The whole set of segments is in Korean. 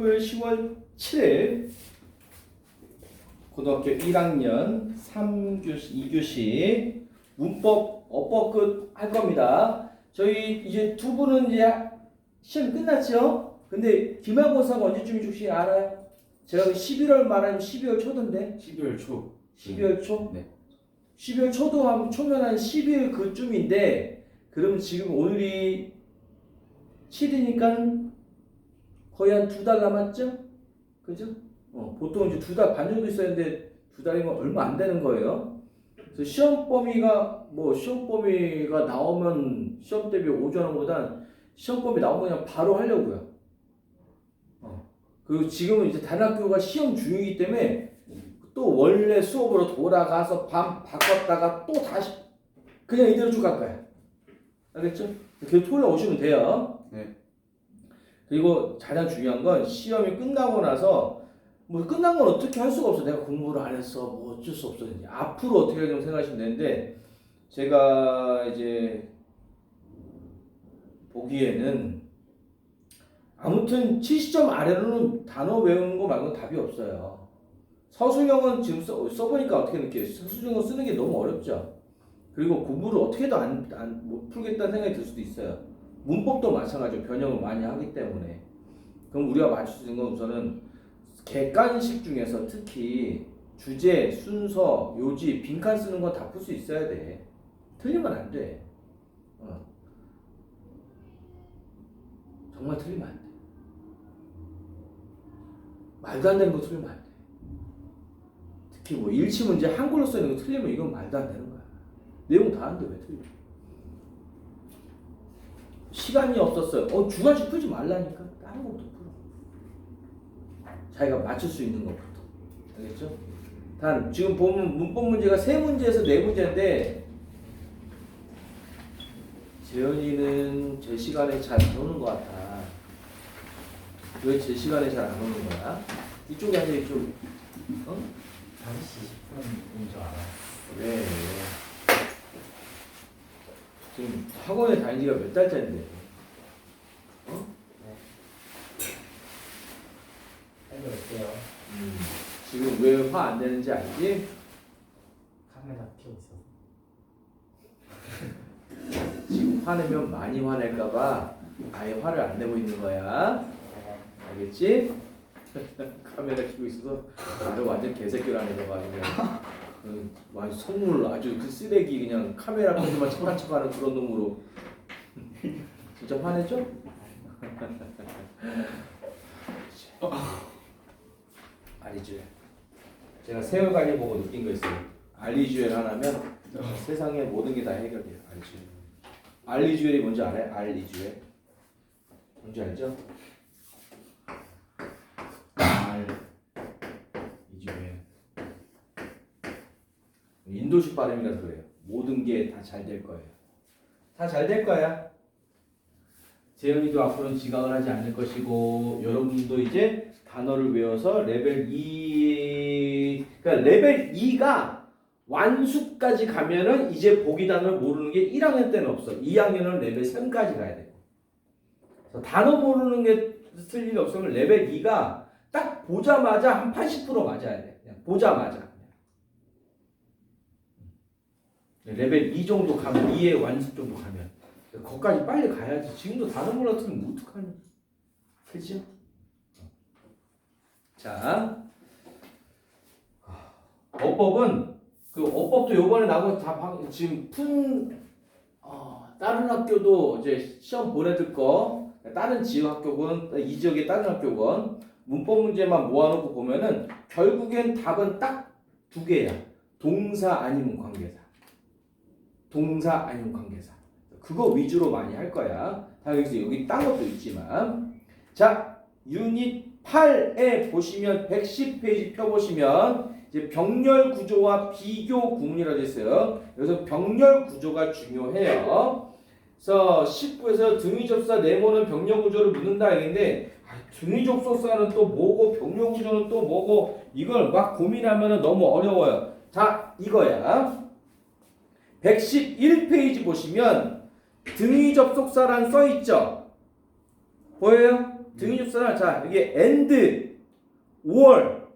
토요일 10월 7일 고등학교 1학년 3교시 2교시 문법 어법 끝 할 겁니다. 저희 이제 두 분은 이제 시험 끝났죠? 근데 기말고사가 언제쯤인지 혹시 알아요? 제가 11월 말하면 12월 초던데 12월 초. 12월 초? 네. 12월 초도 한 초면 한 10일 그쯤인데 그럼 지금 오늘이 7이니까 거의 한 두 달 남았죠? 그죠? 어, 보통 이제 두 달 반 정도 있어야 되는데 두 달이면 얼마 안 되는 거예요. 그래서 시험 범위가 뭐 시험 범위가 나오면 시험 대비 오전하는 보단 시험 범위 나오면 그냥 바로 하려고요. 어. 그리고 지금은 이제 다른 학교가 시험 중이기 때문에 또 원래 수업으로 돌아가서 밤 바꿨다가 또 다시 그냥 이대로 쭉 갈 거야. 알겠죠? 그 토요일 오시면 돼요. 네. 그리고 가장 중요한 건 시험이 끝나고 나서 뭐 끝난 건 어떻게 할 수가 없어. 내가 공부를 안 했어. 뭐 어쩔 수 없어. 이제 앞으로 어떻게 하려고 생각하시면 되는데 제가 이제 보기에는 아무튼 70점 아래로는 단어 외우는 거 말고 답이 없어요. 서술형은 지금 써, 써보니까 어떻게 느껴요? 서술형은 쓰는 게 너무 어렵죠. 그리고 공부를 어떻게도 안, 안, 못 풀겠다는 생각이 들 수도 있어요. 문법도 마찬가지로 변형을 많이 하기 때문에. 그럼 우리가 맞출 수 있는 건 우선은 객관식 중에서 특히 주제, 순서, 요지, 빈칸 쓰는 건 다 풀 수 있어야 돼. 틀리면 안 돼. 어. 정말 틀리면 안 돼. 말도 안 되는 거 틀리면 안 돼. 특히 뭐 일치 문제 한글로 써 있는 거 틀리면 이건 말도 안 되는 거야. 내용 다 아는데 왜 틀려? 시간이 없었어요. 어 주관식 풀지 말라니까. 다른 것부터 풀어. 자기가 맞출 수 있는 것부터. 알겠죠? 단 지금 보면 문법 문제가 세 문제에서 네 문제인데 재현이는 제 시간에 잘 안 오는 것 같아. 왜 제 시간에 잘 안 오는 거야? 이쪽이 아니라 이쪽. 어? 5시 10분 온줄 알아. 왜? 지금 학원에 다닌 지가 몇 달째인데. 어? 알려올게요. 음, 지금 왜 화 안 내는지 알지? 카메라 켜고 있어서. 지금 화내면 많이 화낼까봐 아예 화를 안 내고 있는 거야. 알겠지? 카메라 켜고 있어서 나를 완전 개새끼라는 거봐 그냥. 응, 완전 선물 아주 그 쓰레기 그냥 카메라 척한 척하는 그런 놈으로 진짜 화내죠? 알리주엘 제가 세월간이 보고 느낀 거 있어요 알리주엘 하나면 세상의 모든 게 다 해결돼요 알리주엘 알리주엘이 뭔지 알아요? 알리주엘 뭔지 알죠? 알리주엘 인도식 발음이라서 그래요 모든 게 다 잘 될 거예요 다 잘 될 거야 재현이도 앞으로는 지각을 하지 않을 것이고 여러분도 이제 단어를 외워서 레벨 2 그러니까 레벨 2가 완수까지 가면은 이제 보기 단어를 모르는 게 1학년 때는 없어. 2학년은 레벨 3까지 가야 돼. 그래서 단어 모르는 게 쓸 일이 없으면 레벨 2가 딱 보자마자 한 80% 맞아야 돼. 보자마자. 레벨 2 정도 가면 2의 완수 정도 가면 거기까지 빨리 가야지. 지금도 단어 몰랐으면 어떡하냐. 그치? 자, 어법은 그 어법도 요번에 나고 다 방- 지금 푼 어, 다른 학교도 이제 시험 보내들 거 다른 지역 학교건 이 지역의 다른 학교건 문법 문제만 모아놓고 보면은 결국엔 답은 딱 두 개야. 동사 아니면 관계사. 동사 아니면 관계사. 그거 위주로 많이 할 거야. 당연히 여기 딴 것도 있지만 자 유닛 8에 보시면 110페이지 펴 보시면 이제 병렬 구조와 비교 구문이라고 되어 있어요. 여기서 병렬 구조가 중요해요. 그래서 19에서 등위 접사 네모는 병렬 구조를 묻는다 얘기인데 아, 등위 접속사는 또 뭐고 병렬 구조는 또 뭐고 이걸 막 고민하면 너무 어려워요. 자 이거야. 111페이지 보시면 등위 접속사란 써 있죠. 보여요? 등위접사는 자 이게 and, or,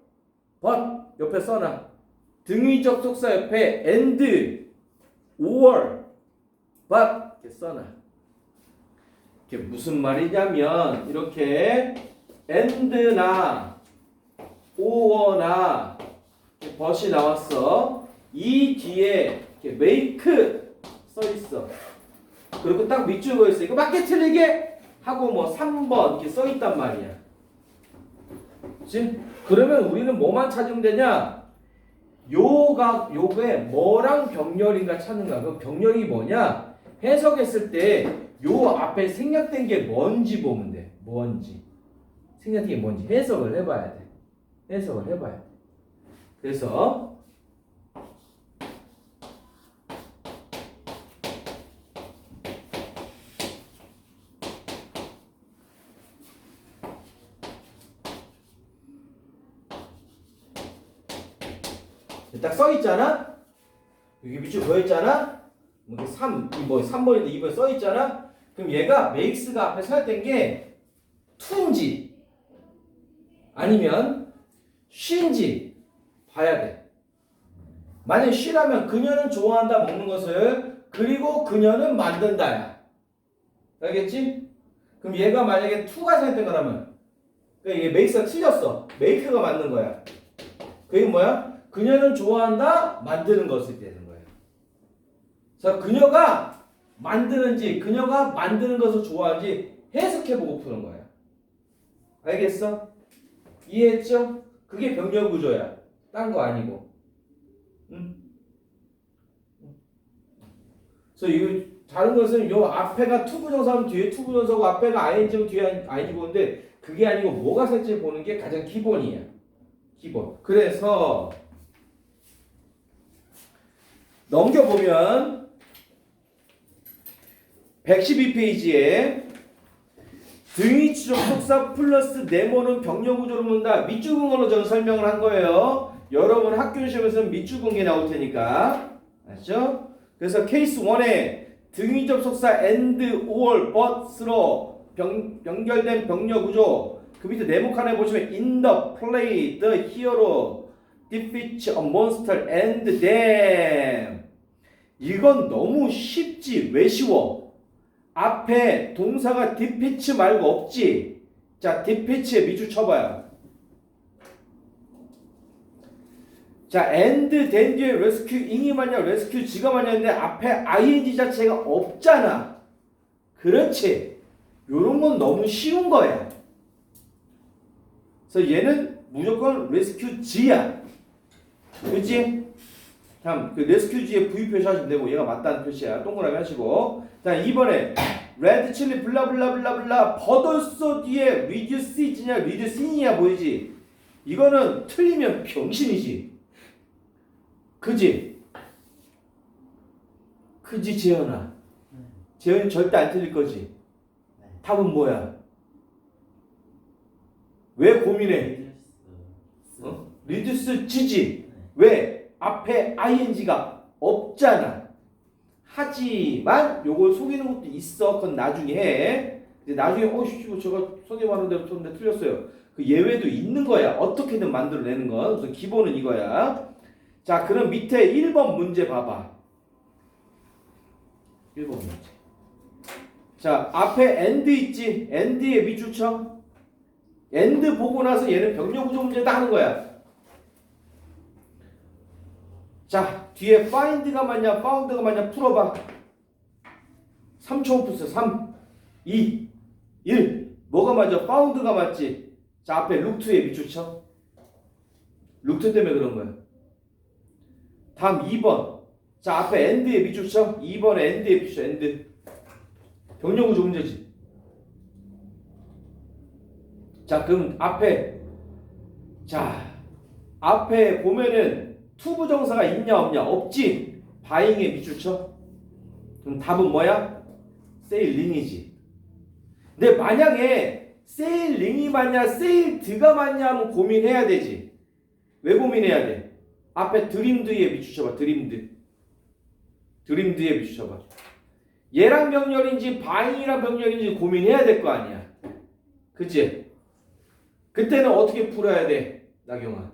but 옆에 써놔. 등위 접 속사 옆에 and, or, but 이렇게 써놔. 이게 무슨 말이냐면 이렇게 and나 or나 벗이 나왔어. 이 뒤에 make 써 있어. 그리고 딱 밑줄 그어 있어. 이거 맞게 틀리게 하고 뭐 3번 이렇게 써 있단 말이야. 그치? 그러면 우리는 뭐만 찾으면 되냐? 요가 요게 뭐랑 병렬인가 찾는 거야. 그 병렬이 뭐냐? 해석했을 때 요 앞에 생략된 게 뭔지 보면 돼. 뭔지. 생략된 게 뭔지 해석을 해봐야 돼. 해석을 해봐야 돼. 그래서 딱 써 있잖아. 여기 밑줄 있잖아. 뭐 3, 뭐 3번인데 2번 써 있잖아. 그럼 얘가 makes가 앞에 서야된게 to인지 아니면 she인지 봐야 돼. 만약 she라면 그녀는 좋아한다 먹는 것을 그리고 그녀는 만든다야. 알겠지? 그럼 얘가 만약에 to가 생각된 거라면 그러니까 이게 makes가 틀렸어. make가 맞는 거야. 그게 뭐야? 그녀는 좋아한다 만드는 것이 되는 거예요. 자, 그녀가 만드는지 그녀가 만드는 것을 좋아하는지 해석해보고 푸는 거야. 알겠어? 이해했죠? 그게 병렬 구조야. 딴 거 아니고. 응? 그래서 이 다른 것은 요 앞에가 투부정사면 뒤에 투부정사고 앞에가 ing면 뒤에 ing 보는데 그게 아니고 뭐가 살지 보는 게 가장 기본이야. 기본. 그래서 넘겨보면 112페이지에 등위 추적 속사 플러스 네모는 병렬 구조로 묻는다. 근거로 저는 설명을 한 거예요. 여러분 학교 시험에서는 근거 나올 테니까. 아시죠? 그래서 케이스 1에 등위 접속사 and, or, but으로 병, 연결된 병렬 구조. 그 밑에 네모 칸에 보시면 in the play, the hero defeats a monster and them. 이건 너무 쉽지. 왜 쉬워? 앞에 동사가 defeats 말고 없지. 자, defeats에 밑줄 쳐봐요. 자, and 뒤에 rescuing이 맞냐, rescue지가 맞냐는데 앞에 ing 자체가 없잖아. 그렇지. 요런 건 너무 쉬운 거야. 그래서 얘는 무조건 rescue지야. 그치? 다음, 그 rescue지에 V 표시하시면 되고, 얘가 맞다는 표시야. 동그라미 하시고. 자, 이번에, 레드 칠리 블라블라블라블라, 버더써 뒤에 reduce이지냐, reducing이야 보이지? 이거는 틀리면 병신이지. 그지? 그지, 재현아? 재현이 절대 안 틀릴 거지? 네. 답은 뭐야? 왜 고민해? 어? 리듀스 지지. 왜? 앞에 ing가 없잖아. 하지만 요걸 속이는 것도 있어. 그건 나중에 해. 이제 나중에 어, 씨, 뭐 제가 선생님하는 대로 쳤는데 틀렸어요. 그 예외도 있는 거야. 어떻게든 만들어내는 건. 우선 기본은 이거야. 자, 그럼 밑에 1번 문제 봐봐. 1번 문제. 자, 앞에 and 있지? 밑줄 쳐. and 보고 나서 얘는 병력 구조 문제다 하는 거야. 자, 뒤에 find가 맞냐, found가 맞냐 풀어봐. 3초 풀었어. 3, 2, 1. 뭐가 맞아? found가 맞지? 자, 앞에 lookto에 밑줄 쳐. lookto 때문에 그런 거야. 다음 2번. 자, 앞에 and에 밑줄 쳐. 2번에 and에 밑줄 쳐. and. 병력 구조 문제지. 자, 그럼 앞에 자, 앞에 보면은 투부정사가 있냐 없냐? 없지. 바잉에 밑줄 쳐. 그럼 답은 뭐야? 세일링이지. 근데 만약에 세일링이 맞냐, 세일드가 맞냐 하면 고민해야 되지. 왜 고민해야 돼? 앞에 드림드에 밑줄 쳐봐. 드림드. 드림드에 밑줄 쳐봐. 얘랑 병렬인지 바잉이랑 병렬인지 고민해야 될 거 아니야. 그치? 그때는 어떻게 풀어야 돼? 나경아.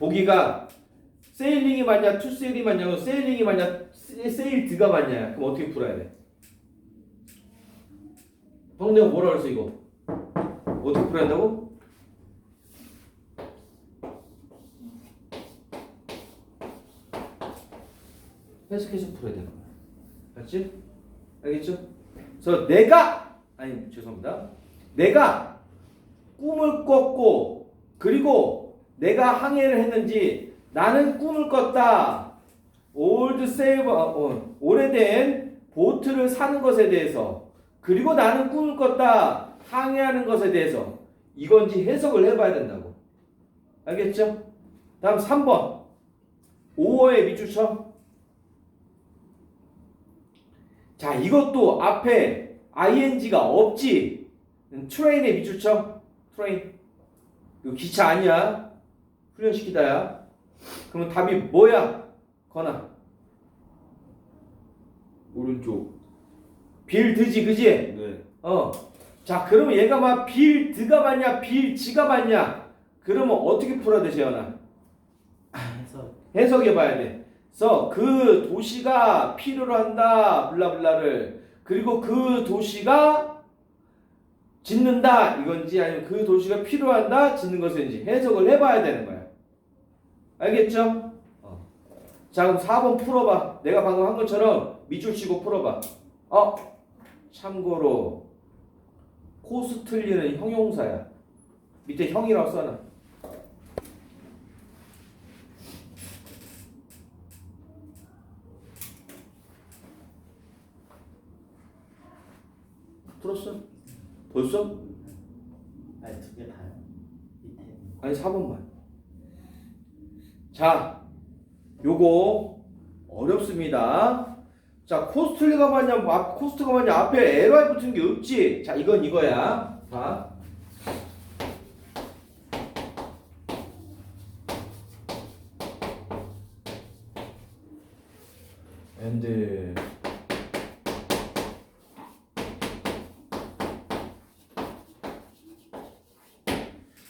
보기가 세일링이 맞냐, 투세일이 맞냐, 세일링이 맞냐, 세- 세일드가 맞냐. 그럼 어떻게 풀어야 돼? 방금 뭐라 그랬어 이거? 어떻게 풀어야 한다고? 해석해서 풀어야 되는 거야. 맞지? 알겠죠? 그래서 내가 아니 죄송합니다. 내가 꿈을 꿨고 그리고 내가 항해를 했는지 나는 꿈을 꿨다. 올드 세이버 어, 오래된 보트를 사는 것에 대해서 그리고 나는 꿈을 꿨다. 항해하는 것에 대해서 이건지 해석을 해봐야 된다고. 알겠죠? 다음 3번 5어의 밑줄쳐. 자 이것도 앞에 ing가 없지. 트레인의 밑줄쳐. 트레인. 이거 기차 아니야. 훈련시키다야. 그러면 답이 뭐야? 거나. 오른쪽. 빌드지 그지? 네. 어. 자 그러면 얘가 막 빌드가 맞냐 빌지가 맞냐? 그러면 어떻게 풀어야 돼 재현아? 해서 해석해 봐야 돼. 그래서 그 도시가 필요로 한다 블라블라를 그리고 그 도시가 짓는다 이건지 아니면 그 도시가 필요한다 짓는 것인지 해석을 해봐야 되는 거야. 알겠죠? 어. 자 그럼 4번 풀어봐. 내가 방금 한 것처럼 밑줄 치고 풀어봐. 어 참고로 코스틀리는 형용사야. 밑에 형이라고 써놔. 풀었어? 벌써? 아니 두 개 다요. 밑에 아니 4번만. 자, 요거 어렵습니다. 자, 코스틀리가 맞냐, 앞- 코스트가 맞냐, 앞에 LY 붙은 게 없지. 자, 이건 이거야. 봐. and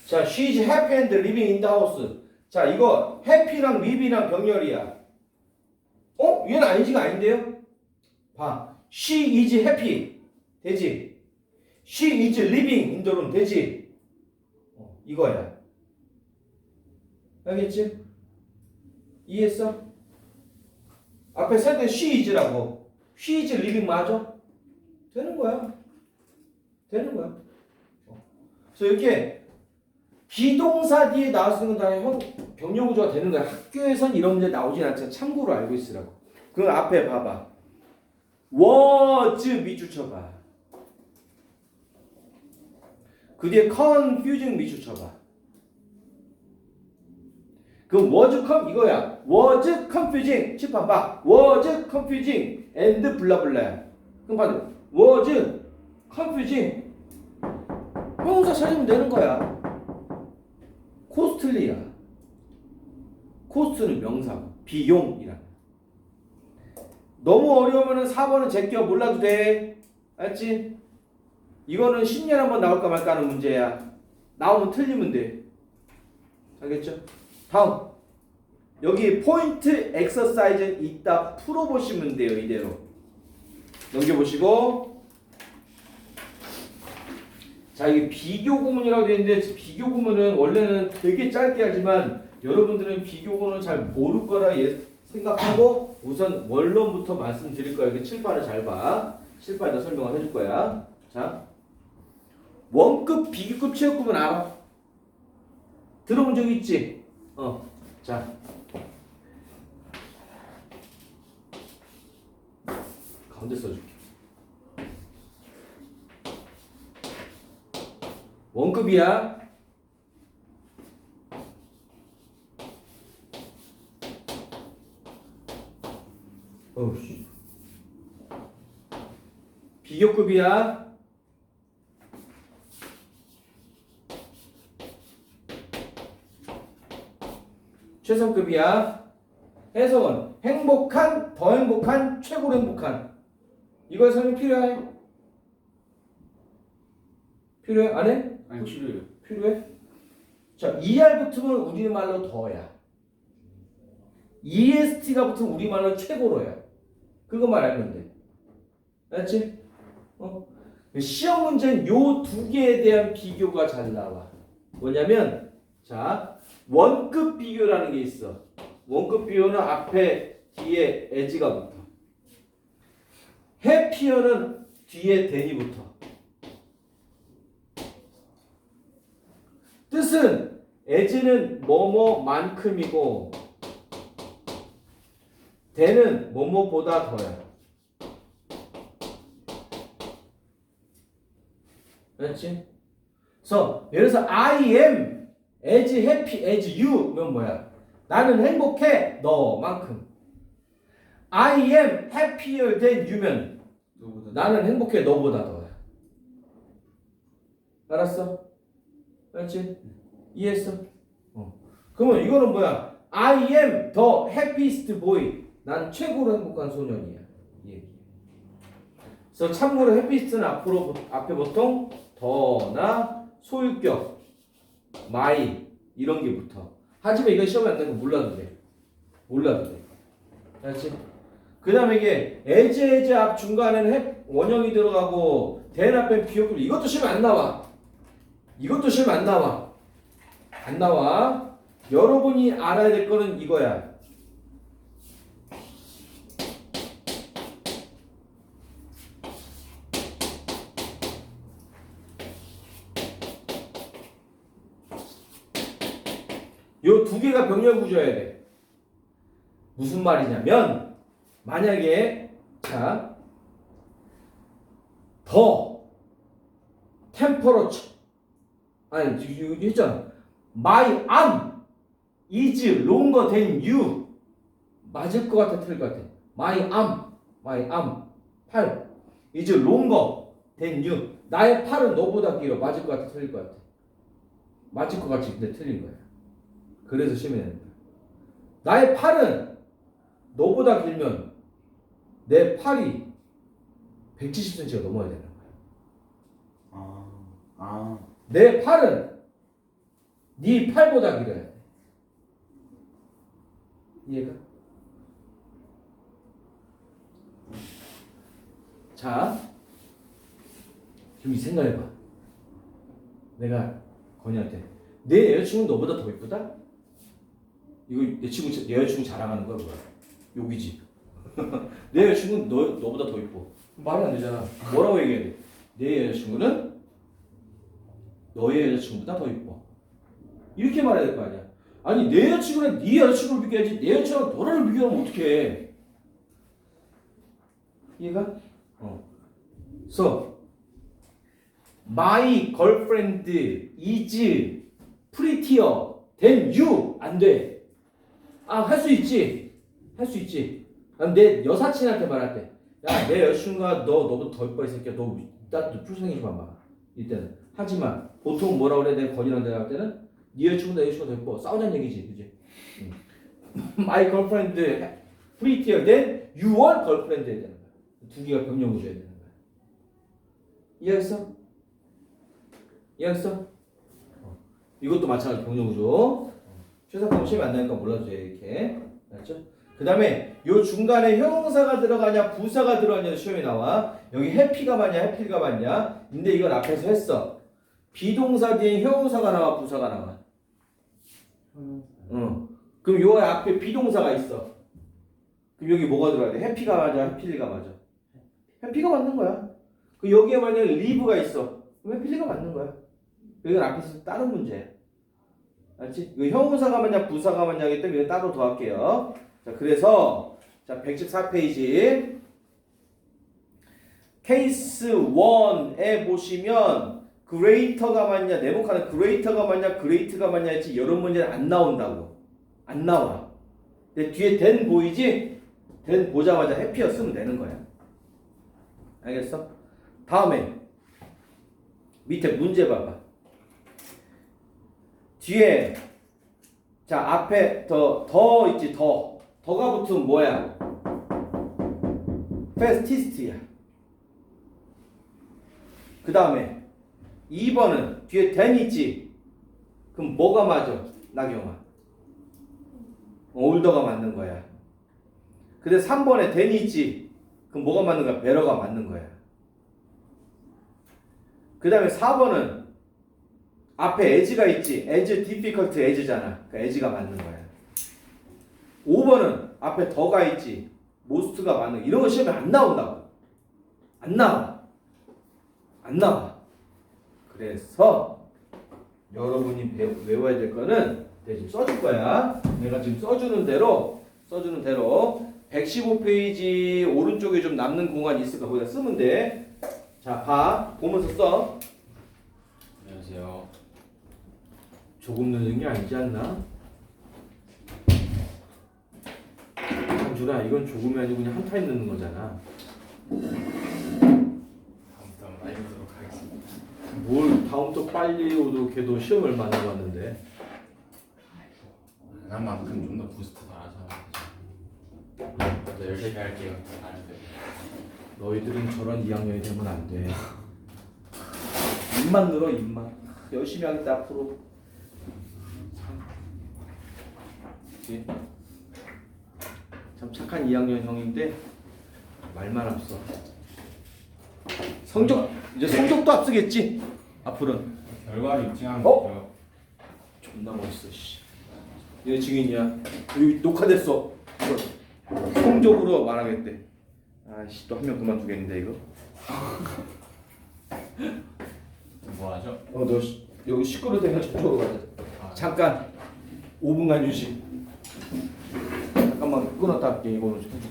자, she's happy and living in the house. 자, 이거 happy랑 live이랑 병렬이야. 어? 얘는 아니지가 아닌데요? 봐. she is happy. 되지? she is living in the room. 되지? 어, 이거야. 알겠지? 이해했어? 앞에 쓸때 she is라고. she is living 맞아? 되는 거야. 되는 거야. 어. 그래서 이렇게 비동사 뒤에 나왔으면 다 형, 병력 구조가 되는 거야. 학교에선 이런 문제 나오진 않지만 참고로 알고 있으라고. 그 앞에 봐봐. was 밑줄 쳐봐. 그 뒤에 confusing 밑줄 쳐봐. 그 was com 이거야. was confusing 칠판 봐. was confusing and 블라블라야. 그럼 봐. was confusing 형용사 찾으면 되는 거야. 코스틀리야. 코스트는 명사, 비용이라. 너무 어려우면은 4번은 제껴 몰라도 돼. 알지? 이거는 10년 한번 나올까 말까 하는 문제야. 나오면 틀리면 돼. 알겠죠? 다음. 여기 포인트 엑서사이즈는 이따 풀어보시면 돼요. 이대로. 넘겨보시고. 자, 이게 비교 구문이라고 되어 있는데 비교 구문은 원래는 되게 짧게 하지만 여러분들은 비교 구문을 잘 모를 거라 예, 생각하고 우선 원론부터 말씀드릴 거예요. 그 칠판을 잘 봐. 칠판에다 설명을 해줄 거야. 자, 원급, 비교급, 체육급은 알아? 들어본 적 있지? 어, 자. 가운데 써줄게. 원급이야. 어우씨. 비교급이야. 최선급이야. 해석은 행복한, 더 행복한, 최고로 행복한. 이거 설명 필요해? 필요해? 안 해? 아니 필요해요. 필요해? 자, ER 붙으면 우리말로 더야. EST가 붙으면 우리말로 최고로야. 그것만 알면 돼. 알았지? 어? 시험 문제는 요 두 개에 대한 비교가 잘 나와. 뭐냐면, 자, 원급 비교라는 게 있어. 원급 비교는 앞에, 뒤에 에지가 붙어. 해피어는 뒤에 대니 붙어. 뜻은 에즈는 뭐뭐만큼이고 대는 뭐뭐보다 더야. 그렇지? 그래서 예를 들어서 I am as happy as you면 뭐야? 나는 행복해 너만큼. I am happier than you면 나는 행복해 너보다 더야. 알았어? 알았지? 이해했어? 어. 그러면 이거는 뭐야? I am the happiest boy. 난 최고로 행복한 소년이야. 이 얘기. 그래서 참고로 happiest는 앞으로 앞에 보통 더나 소유격, my 이런 게 붙어. 하지만 이건 시험에 안 나는 거 몰라도 돼. 몰라도 돼. 알았지? 그 다음에 이게 as as 앞 중간에는 해- 원형이 들어가고 된 앞에 비역금 이것도 시험에 안 나와. 이것도 시험에 안 나와. 안 나와. 여러분이 알아야 될 거는 이거야. 개가 병렬 구조여야 돼. 무슨 말이냐면 만약에 자, 더 temperature 아니 이거 했잖아. My arm is longer than you. 맞을 것 같아, 틀릴 것 같아. My arm, my arm, 팔 is longer than you. 나의 팔은 너보다 길어. 맞을 것 같아, 틀릴 것 같아. 맞을 것 같지, 근데 틀린 거야. 그래서 거야. 나의 팔은 너보다 길면 내 팔이 170cm가 넘어야 되는 거야. 아, 아, 내 팔은 네 팔보다 길어야 돼. 이해가? 자, 지금 이 생각해봐. 내가 건이한테 내 여자친구는 너보다 더 이쁘다? 이거 내 친구 내 여자친구 자랑하는 거야 뭐야? 욕이지. 내 여자친구는 너 너보다 더 이뻐. 말이 안 되잖아. 뭐라고 얘기해야 돼? 내 여자친구는 너의 여자친구보다 더 이뻐. 이렇게 말해야 될 거 아니야. 아니 내 여자친구랑 네 여자친구를 비교해야지 내 여자친구랑 너를 비교하면 어떡해. 이해가? 어. So my girlfriend is prettier than you 안 돼. 아 할 수 있지. 할 수 있지. 난내 여사친한테 말할 때, 야 내 여자친구가 너 너보다 더 이뻐 이 새끼야. 너나 풀생이 좀 봐봐. 이때는 하지만 보통 뭐라 그래 내가 건이랑 내가 할 때는 네 여자친구보다 내 여자친구가 더 이뻐. 싸우자는 얘기지, 그지? 응. My girlfriend prettier than your girlfriend. 두 개가 병렬 구조해야 되는 거야. 이해했어? 이해했어? 어. 이것도 마찬가지 병렬 구조. 최상품 시험에 안 나니까 몰라도 돼 이렇게. 알았죠? 그 다음에 요 중간에 형용사가 들어가냐 부사가 들어가냐 시험에 나와. 여기 해피가 맞냐 해피가 맞냐. 근데 이건 앞에서 했어. 비동사 뒤에 형용사가 나와 부사가 나와. 응. 그럼 요 앞에 비동사가 있어. 그럼 여기 뭐가 들어가야 돼? 해피가 맞아, 해필리가 맞아. 해피가 맞는 거야. 그 여기에 만약에 리브가 있어. 그럼 해필리가 맞는 거야. 이건 앞에서 다른 문제야. 알지? 이거 형용사가 맞냐, 부사가 맞냐기 때문에 따로 더 할게요. 자, 그래서 자, 114페이지 케이스 1에 보시면 그레이터가 맞냐, 네모칸은 그레이터가 맞냐, 그레이트가 맞냐 했지 이런 문제는 안 나온다고. 안 나와. 근데 뒤에 된 보이지? 된 보자마자 해피어 쓰면 되는 거야. 알겠어? 다음에 밑에 문제 봐봐. 뒤에 자 앞에 더 더 있지 더 더가 붙으면 뭐야? 페스티스트야. 그 다음에 2번은 뒤에 된 있지. 그럼 뭐가 맞아? 나경아. 올더가 맞는 거야. 근데 3번에 댄이 있지. 그럼 뭐가 맞는 거야? 베러가 맞는 거야. 그 다음에 4번은 앞에 에지가 있지. 에지 디피컬트 에지잖아. 그 에지가 맞는 거야. 5번은 앞에 더가 있지. 모스트가 맞는 거. 이런 거 시험에 안 나온다고. 안 나와. 안 나와. 그래서 여러분이 외워야 될 거는 내가 지금 써줄 거야. 내가 지금 써주는 대로 써주는 대로 115페이지 오른쪽에 좀 남는 공간이 있을까 거기다 쓰면 돼. 자, 봐. 보면서 써. 안녕하세요. 조금 늦은 게 아니지 않나? 한준아, 이건 조금이 아니고 그냥 한 타임 늦는 거잖아. 다음부터 많이 보도록 하겠습니다. 뭘 다음부터 빨리 오도 걔도 시험 얼마 안 남았는데. 난 만큼 좀 더 부스트 달아서 더 열심히 할게요. 너희들은 저런 2학년이 되면 안 돼. 입만 늘어 입만. 열심히 하겠다 앞으로. 그치? 참 착한 2학년 형인데 말만 앞서. 성적 이제 성적도 앞서겠지. 앞으로는 결과를 입증하는 어? 거죠. 존나 멋있어. 씨. 얘 증인이야. 여기 녹화됐어. 이거 성적으로 말하겠대. 아씨 또 한 명 그만두겠는데 이거. 뭐 하죠? 어, 너 시- 여기 시끄러 되면 저쪽으로 가자. 아, 잠깐 5분간 휴식. 잠깐만 끊었다 할게 이거는 좀 해주고.